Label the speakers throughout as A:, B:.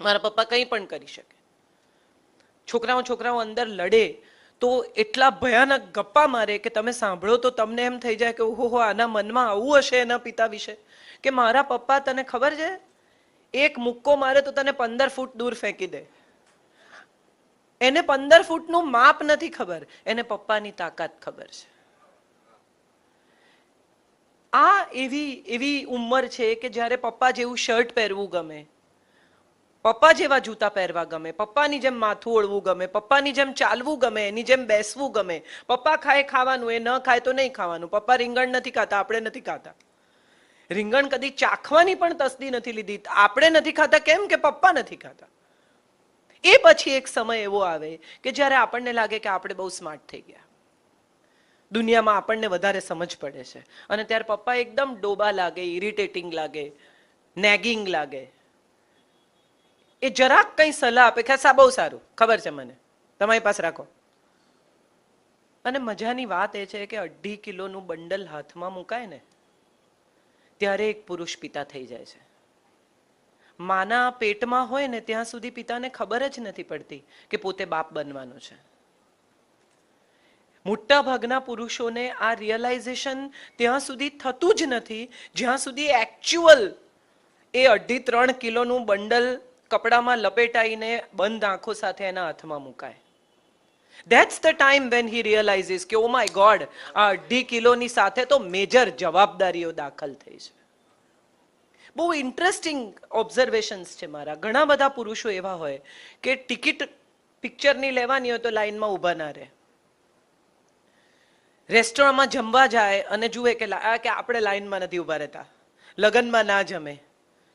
A: મારા પપ્પા કંઈ પણ કરી શકે. છોકરાઓ છોકરાઓ અંદર લડે તો એટલા ભયાનક ગપ્પા મારે કે તમે સાંભળો તો તમને એમ થઈ જાય કે ઓહો આના મનમાં આવું હશે એના પિતા વિશે? કે મારા પપ્પા તને ખબર છે? એક મુક્કો મારે તો તને પંદર ફૂટ દૂર ફેંકી દે. એને પંદર ફૂટનું માપ નથી ખબર, એને પપ્પાની તાકાત ખબર છે. આ એવી એવી ઉંમર છે કે જ્યારે પપ્પા જેવું શર્ટ પહેરવું ગમે પપ્પા જેવા જૂતા પહેરવા ગમે, પપ્પાની જેમ માથું ઓળવું ગમે, પપ્પાની જેમ ચાલવું ગમે, એની જેમ બેસવું ગમે. પપ્પા ખાય ખાવાનું, એ ન ખાય તો નહીં ખાવાનું. પપ્પા રીંગણ નથી ખાતા, આપણે નથી ખાતા. રીંગણ કદી ચાખવાની પણ તસદી નથી લીધી. આપણે નથી ખાતા, કેમ કે પપ્પા નથી ખાતા? એ પછી એક સમય એવો આવે કે જ્યારે આપણને લાગે કે આપણે બહુ સ્માર્ટ થઈ ગયા. દુનિયામાં આપણને વધારે સમજ પડે છે. અને ત્યારે પપ્પા એકદમ ડોબા લાગે, ઇરિટેટિંગ લાગે, નેગિંગ લાગે. એ જરાક કંઈ સલાહ આપે, કે સા બહુ સારું, ખબર છે મને. તમારી પાસે રાખો. અને મજાની વાત એ છે કે અઢી કિલોનું બંડલ હાથમાં મુકાય ને, ત્યારે એક પુરુષ પિતા થઈ જાય છે. માના પેટમાં હોય ને, ત્યાં સુધી પિતાને ખબર જ નથી પડતી કે પોતે બાપ બનવાનો છે. મોટા ભાગના પુરુષોને આ રિયલાઇઝેશન ત્યાં સુધી થતું જ નથી. જ્યાં સુધી એકચ્યુઅલ એ અઢી ત્રણ કિલોનું બંડલ કપડામાં લપેટાઈને બંધ આંખો સાથે એના હાથમાં મુકાય. That's the time when he realises કે ઓ માય ગોડ આ અઢી કિલોની સાથે તો મેજર જવાબદારીઓ દાખલ થઈ છે. બહુ ઇન્ટરેસ્ટિંગ ઓબ્ઝર્વેશન્સ છે મારા. ઘણા બધા પુરુષો એવા હોય કે ટિકિટ પિક્ચરની લેવાની હોય તો લાઈનમાં ઊભા ના રહે. રેસ્ટોરન્ટમાં જમવા જાય અને જુએ કે કે આપણે લાઈનમાં નથી ઊભા રહેતા. લગ્નમાં ના જમે.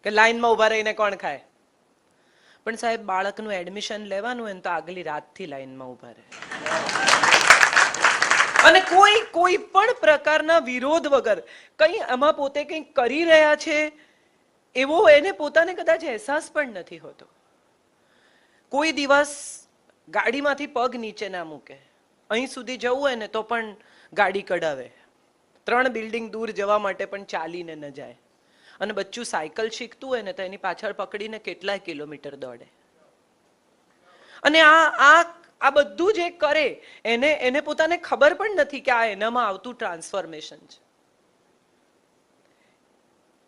A: કે લાઈનમાં ઊભા રહીને કોણ ખાય? પણ સાહેબ, બાળકનું એડમિશન લેવાનું હોય તો આગલી રાતથી લાઈનમાં ઊભા રહે. અને કોઈ કોઈ પણ પ્રકારના વિરોધ વગર કંઈ એમાં પોતે કંઈ કરી રહ્યા છે, એવો એને પોતાને કદાચ અહેસાસ પણ નથી હોતો. કોઈ દિવસ ગાડીમાંથી પગ નીચે ના મૂકે. અહીં સુધી જવું હોય ને તો પણ ગાડી કઢાવે. ત્રણ બિલ્ડિંગ દૂર જવા માટે પણ ચાલીને ન જાય. અને બચ્ચું સાયકલ શીખતું હોય ને તો એની પાછળ પકડીને કેટલાય કિલોમીટર દોડે. અને આ આ આ બધું જે કરે, એને એને પોતાને ખબર પણ નથી કે આ એનામાં આવતું ટ્રાન્સફોર્મેશન છે.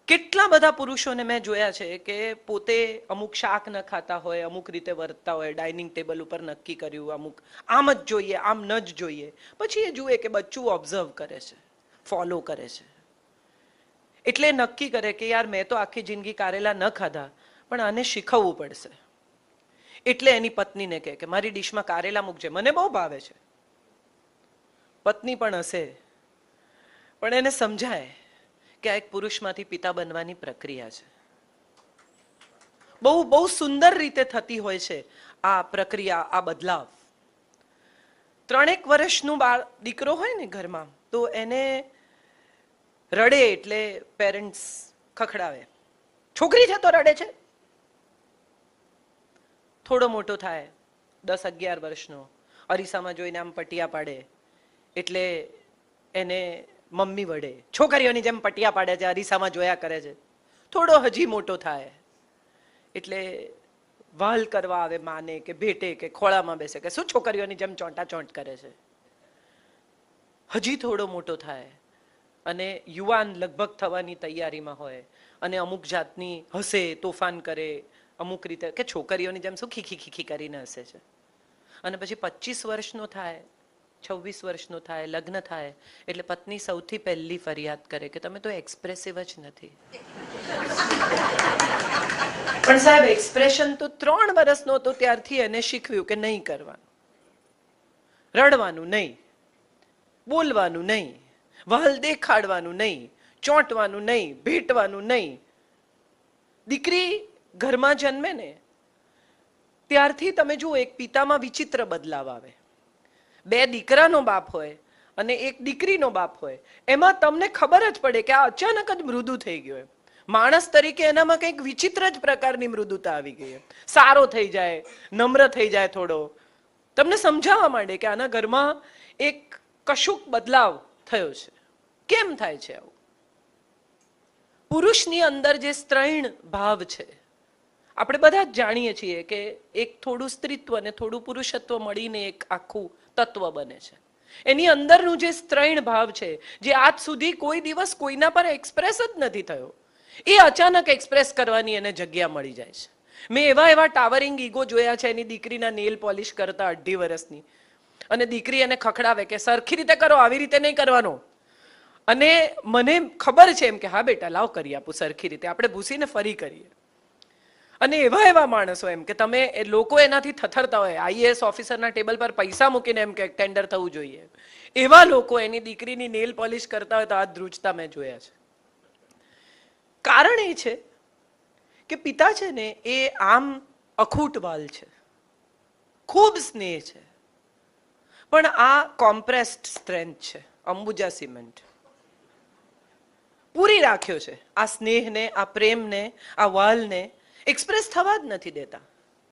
A: કેટલા બધા પુરુષોને મેં જોયા છે કે પોતે અમુક શાક ન ખાતા હોય, અમુક રીતે વર્તતા હોય, ડાઇનિંગ ટેબલ ઉપર નક્કી કર્યું, અમુક, આમ જ જોઈએ, આમ ન જ જોઈએ. પછી એ જુએ કે બચ્ચું ઓબ્ઝર્વ કરે છે, ફોલો કરે છે. એટલે નક્કી કરે કે યાર મેં તો આખી જિંદગી કારેલા ન ખાધા, પણ આને શીખવવું પડશે. એટલે એની પત્નીને કહે કે મારી ડીશમાં કારેલા મૂકજે, મને બહુ ભાવે છે. પત્ની પણ હશે, પણ એને સમજાય કે આ એક પુરુષમાંથી પિતા બનવાની પ્રક્રિયા છે. બહુ બહુ સુંદર રીતે થતી હોય છે આ પ્રક્રિયા, આ બદલાવ. ત્રણેક વર્ષનું બાળ, દીકરો હોય ને ઘરમાં, તો એને રડે એટલે પેરેન્ટ્સ ખખડાવે. છોકરી છે તો રડે છે? થોડો મોટો થાય, દસ અગિયાર વર્ષનો, અરીસામાં જોઈને આમ પટિયા પાડે, એટલે એને મમ્મી વડે, છોકરીઓની જેમ પટિયા પાડે છે, અરીસામાં જોયા કરે છે. થોડો હજી મોટો થાય, એટલે વાલ કરવા આવે માને કે ભેટે કે ખોળામાં બેસે કે શું છોકરીઓની જેમ ચોંટા ચોંટ કરે છે? હજી થોડો મોટો થાય અને યુવાન લગભગ થવાની તૈયારીમાં હોય. અને અમુક જાતની હસે, તોફાન કરે, અમુક રીતે કે છોકરીઓની જેમ શું ખીખી ખીખી કરીને હસે છે. અને પછી પચીસ વર્ષનો થાય, છવ્વીસ વર્ષનો થાય, લગ્ન થાય, એટલે પત્ની સૌથી પહેલી ફરિયાદ કરે કે તમે તો એક્સપ્રેસિવ જ નથી. પણ સાહેબ એક્સપ્રેશન તો ત્રણ વર્ષનો હતો ત્યારથી એને શીખવ્યું કે નહીં કરવાનું. રડવાનું નહીં. બોલવાનું નહીં. વહલ દેખાડવાનું નહીં, ચોંટવાનું નહીં, ભેટવાનું નહીં. દીકરી ઘરમાં જન્મે ને, ત્યારથી તમે જુઓ, એક પિતામાં વિચિત્ર બદલાવ આવે. બે દીકરાનો બાપ હોય અને એક દીકરીનો બાપ હોય. એમાં તમને ખબર જ પડે કે આ અચાનક જ મૃદુ થઈ ગયો એમ. માણસ તરીકે એનામાં કંઈક વિચિત્ર જ પ્રકારની મૃદુતા આવી ગઈ સારો થઈ જાય, નમ્ર થઈ જાય થોડો. તમને સમજાવવા માંડે કે આના ઘરમાં એક કશુંક બદલાવ થયો છે. કેમ થાય છે આવું? પુરુષની અંદર જે સ્ત્રૈણ ભાવ છે, આપણે બધા જ જાણીએ છીએ કે એક થોડું સ્ત્રીત્વ અને થોડું પુરુષત્વ મળીને એક આખું તત્વ બને છે. એની અંદરનું જે સ્ત્રૈણ ભાવ છે, જે આજ સુધી કોઈ દિવસ કોઈના પર એક્સપ્રેસ જ નથી થયો, એ અચાનક એક્સપ્રેસ કરવાની એને જગ્યા મળી જાય છે. મેં એવા એવા ટાવરિંગ ઈગો જોયા છે, એની દીકરીના નેલ પોલિશ કરતા અઢી વર્ષની. અને દીકરી એને ખખડાવે કે સરખી રીતે કરો, આવી રીતે નહીં કરવાનો. અને મને ખબર છે એમ કે, હા, બેટા, લાવ કરી આપું, સરખી રીતે. આપણે ભૂસીને ફરી કરીએ. અને એવા એવા માણસો એમ કે, તમે એ લોકો એનાથી થથરતા હોય. આઈએએસ ઓફિસરના ટેબલ પર પૈસા મૂકીને એમ કે, ટેન્ડર થવું જોઈએ. એવા લોકો એની દીકરીની નેલ પોલિશ કરતા હોય તો આ ધ્રુજતા મેં જોયા છે. કારણ એ છે કે પિતા છે ને, એ આમ અખૂટ વાલ છે. ખૂબ સ્નેહ છે. પણ આ કોમ્પ્રેસ્ડ સ્ટ્રેન્થ છે. અંબુજા સિમેન્ટ. પૂરી રાખ્યો છે. આ સ્નેહને આ પ્રેમને આ વાલને એક્સપ્રેસ થવા જ નથી દેતા.